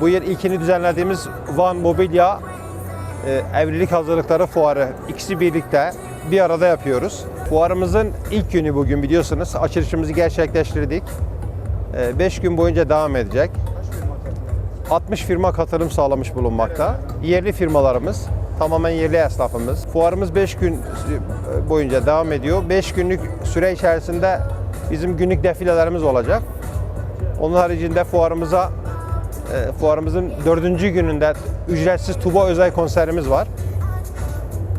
Bu yıl ilkini düzenlediğimiz Van Mobilya e, Evlilik Hazırlıkları Fuarı ikisi birlikte bir arada yapıyoruz. Fuarımızın ilk günü bugün biliyorsunuz. Açılışımızı gerçekleştirdik. 5 gün boyunca devam edecek. 60 firma katılım sağlamış bulunmakta. Yerli firmalarımız, tamamen yerli esnafımız. Fuarımız 5 gün boyunca devam ediyor. 5 günlük süre içerisinde bizim günlük defilelerimiz olacak. Onun haricinde fuarımıza e, fuarımızın dördüncü gününde ücretsiz Tuba özel konserimiz var.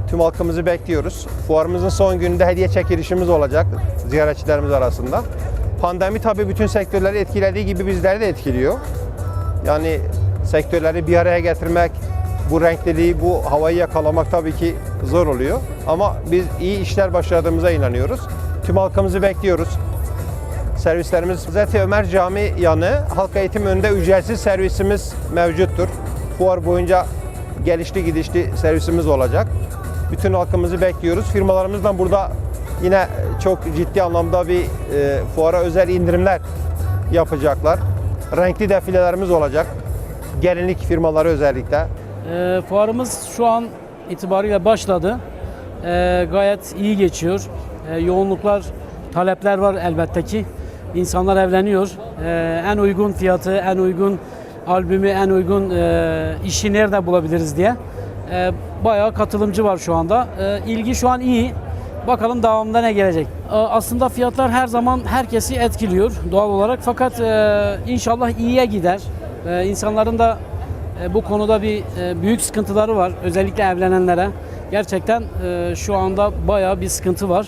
Tüm halkımızı bekliyoruz. Fuarımızın son gününde hediye çekilişimiz olacak ziyaretçilerimiz arasında. Pandemi tabii bütün sektörleri etkilediği gibi bizleri de etkiliyor. Yani sektörleri bir araya getirmek, bu renkliliği, bu havayı yakalamak tabii ki zor oluyor. Ama biz iyi işler başardığımıza inanıyoruz. Tüm halkımızı bekliyoruz. Servislerimiz Zeti Ömer Cami yanı halk eğitim önünde ücretsiz servisimiz mevcuttur. Fuar boyunca gelişli gidişli servisimiz olacak. Bütün halkımızı bekliyoruz. Firmalarımızdan burada yine çok ciddi anlamda bir e, fuara özel indirimler yapacaklar. Renkli defilelerimiz olacak. Gelinlik firmaları özellikle. E, fuarımız şu an itibariyle başladı. E, gayet iyi geçiyor. E, yoğunluklar, talepler var elbette ki. İnsanlar evleniyor. E, en uygun fiyatı, en uygun albümü, en uygun e, işi nerede bulabiliriz diye. E, bayağı katılımcı var şu anda. E, ilgi şu an iyi. Bakalım devamında ne gelecek. E, Aslında fiyatlar her zaman herkesi etkiliyor doğal olarak. Fakat e, inşallah iyiye gider. E, İnsanların da e, bu konuda bir e, büyük sıkıntıları var. Özellikle evlenenlere. Gerçekten e, şu anda bayağı bir sıkıntı var.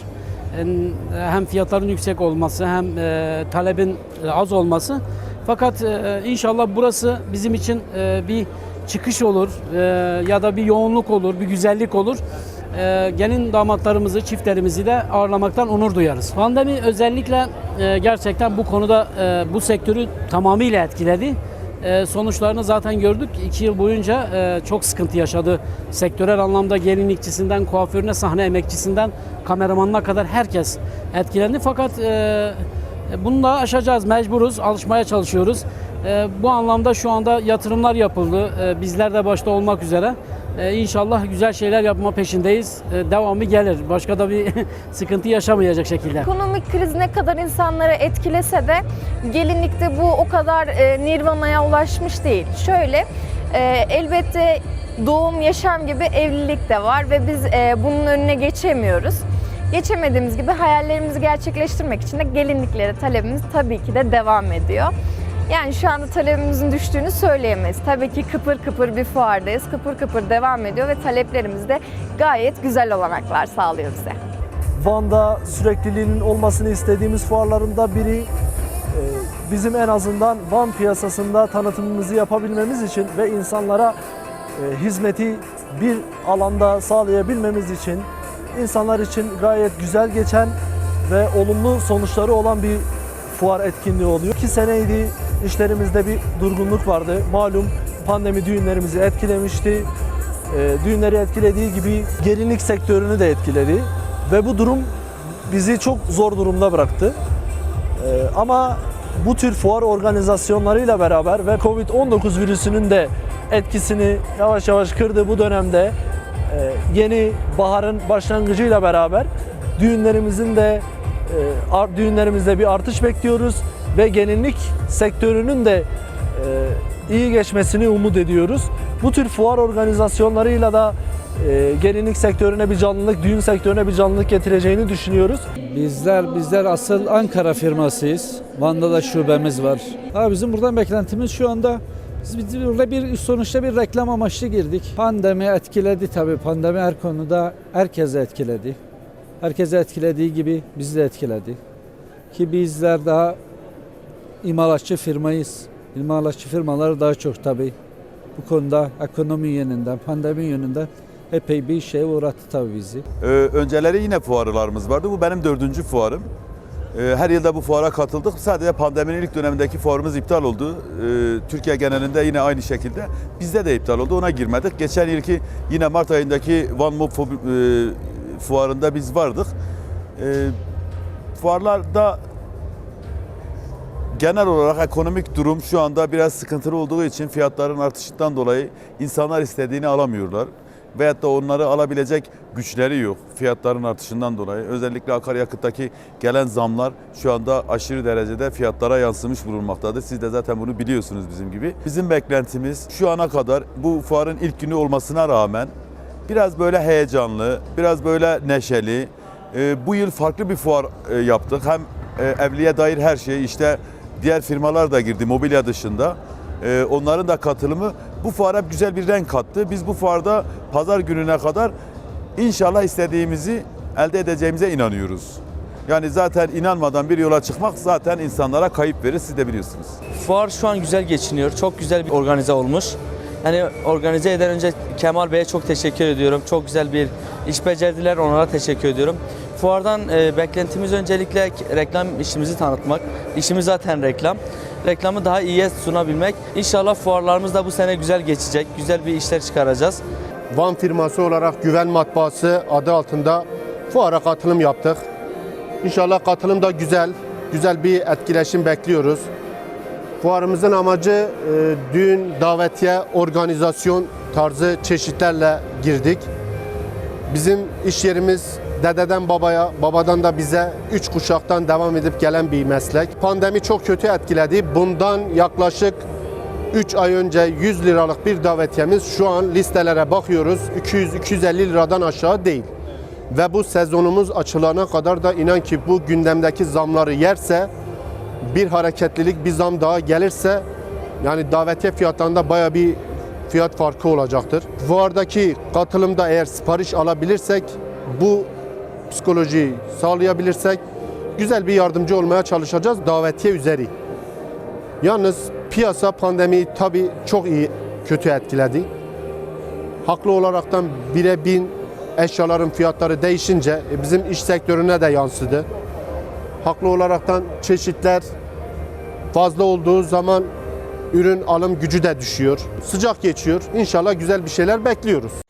E, Hem fiyatların yüksek olması hem e, talebin e, az olması. Fakat inşallah burası bizim için bir çıkış olur ya da bir yoğunluk olur, bir güzellik olur. Gelin damatlarımızı, çiftlerimizi de ağırlamaktan onur duyarız. Pandemi özellikle gerçekten bu konuda bu sektörü tamamıyla etkiledi. E, sonuçlarını zaten gördük. İki yıl boyunca e, çok sıkıntı yaşadı. Sektörel anlamda gelinlikçisinden, kuaförüne, sahne emekçisinden, kameramanına kadar herkes etkilendi. Fakat e, bunu da aşacağız, mecburuz, alışmaya çalışıyoruz. Bu anlamda şu anda yatırımlar yapıldı. E, bizler de başta olmak üzere. E, inşallah güzel şeyler yapma peşindeyiz. E, devamı gelir. Başka da bir sıkıntı yaşamayacak şekilde. Ekonomik kriz ne kadar insanları etkilese de gelinlikte bu o kadar e, nirvanaya ulaşmış değil. Şöyle e, elbette doğum, yaşam gibi evlilik de var ve biz bunun önüne geçemiyoruz. Geçemediğimiz gibi hayallerimizi gerçekleştirmek için de gelinliklere talebimiz tabii ki de devam ediyor. Yani şu anda talebimizin düştüğünü söyleyemeyiz. Tabii ki kıpır kıpır bir fuardayız. Kıpır kıpır devam ediyor ve taleplerimiz de gayet güzel olanaklar sağlıyor bize. Van'da sürekliliğinin olmasını istediğimiz fuarlarında biri e, bizim en azından Van piyasasında tanıtımımızı yapabilmemiz için ve insanlara e, hizmeti bir alanda sağlayabilmemiz için insanlar için gayet güzel geçen ve olumlu sonuçları olan bir fuar etkinliği oluyor. İki seneydi işlerimizde bir durgunluk vardı. Malum pandemi düğünlerimizi etkilemişti. E, düğünleri etkilediği gibi gelinlik sektörünü de etkiledi. Ve bu durum bizi çok zor durumda bıraktı. Ee, ama bu tür fuar organizasyonlarıyla beraber ve Covid-19 virüsünün de etkisini yavaş yavaş kırdığı bu dönemde e, yeni baharın başlangıcıyla beraber düğünlerimizin de e, düğünlerimizde bir artış bekliyoruz ve gelinlik sektörünün de e, iyi geçmesini umut ediyoruz. Bu tür fuar organizasyonlarıyla da e, gelinlik sektörüne bir canlılık, düğün sektörüne bir canlılık getireceğini düşünüyoruz. Bizler bizler asıl Ankara firmasıyız. Van'da da şubemiz var. Ha bizim buradan beklentimiz şu anda biz burada bir sonuçta bir reklam amaçlı girdik. Pandemi etkiledi tabii. Pandemi her konuda herkese etkiledi. Herkese etkilediği gibi bizi de etkiledi. Ki bizler daha imalatçı firmayız. İmalatçı firmalar daha çok tabii. Bu konuda ekonomi yönünden, pandemi yönünden epey bir şeye uğrattı tabii bizi. Ee, önceleri yine fuarlarımız vardı. Bu benim dördüncü fuarım. Ee, her yılda bu fuara katıldık. Sadece pandeminin ilk dönemindeki fuarımız iptal oldu. Ee, Türkiye genelinde yine aynı şekilde. Bizde de iptal oldu. Ona girmedik. Geçen yılki yine Mart ayındaki Van Mob e, fuarında biz vardık. Ee, fuarlarda Genel olarak ekonomik durum şu anda biraz sıkıntılı olduğu için fiyatların artışından dolayı insanlar istediğini alamıyorlar. Veyahut da onları alabilecek güçleri yok fiyatların artışından dolayı. Özellikle akaryakıttaki gelen zamlar şu anda aşırı derecede fiyatlara yansımış bulunmaktadır. Siz de zaten bunu biliyorsunuz bizim gibi. Bizim beklentimiz şu ana kadar bu fuarın ilk günü olmasına rağmen biraz böyle heyecanlı, biraz böyle neşeli. Ee, bu yıl farklı bir fuar e, yaptık. Hem e, evliliğe dair her şey işte diğer firmalar da girdi mobilya dışında. Ee, onların da katılımı bu fuara güzel bir renk kattı. Biz bu fuarda pazar gününe kadar inşallah istediğimizi elde edeceğimize inanıyoruz. Yani zaten inanmadan bir yola çıkmak zaten insanlara kayıp verir siz de biliyorsunuz. Fuar şu an güzel geçiniyor. Çok güzel bir organize olmuş. Yani organize eden önce Kemal Bey'e çok teşekkür ediyorum. Çok güzel bir iş becerdiler. Onlara teşekkür ediyorum. Fuardan e, beklentimiz öncelikle reklam işimizi tanıtmak. İşimiz zaten reklam. Reklamı daha iyiye sunabilmek. İnşallah fuarlarımız da bu sene güzel geçecek. Güzel bir işler çıkaracağız. Van firması olarak Güven Matbaası adı altında fuara katılım yaptık. İnşallah katılım da güzel, güzel bir etkileşim bekliyoruz. Fuarımızın amacı e, düğün, davetiye, organizasyon tarzı çeşitlerle girdik. Bizim iş yerimiz dededen babaya, babadan da bize üç kuşaktan devam edip gelen bir meslek. Pandemi çok kötü etkiledi. Bundan yaklaşık 3 ay önce 100 liralık bir davetiyemiz şu an listelere bakıyoruz 200-250 liradan aşağı değil. Ve bu sezonumuz açılana kadar da inan ki bu gündemdeki zamları yerse bir hareketlilik bir zam daha gelirse yani davetiye fiyatlarında baya bir fiyat farkı olacaktır. Fuardaki katılımda eğer sipariş alabilirsek bu psikolojiyi sağlayabilirsek güzel bir yardımcı olmaya çalışacağız davetiye üzeri. Yalnız piyasa pandemiyi tabii çok iyi kötü etkiledi. Haklı olaraktan bire bin eşyaların fiyatları değişince e, bizim iş sektörüne de yansıdı. Haklı olaraktan çeşitler fazla olduğu zaman ürün alım gücü de düşüyor. Sıcak geçiyor. İnşallah güzel bir şeyler bekliyoruz.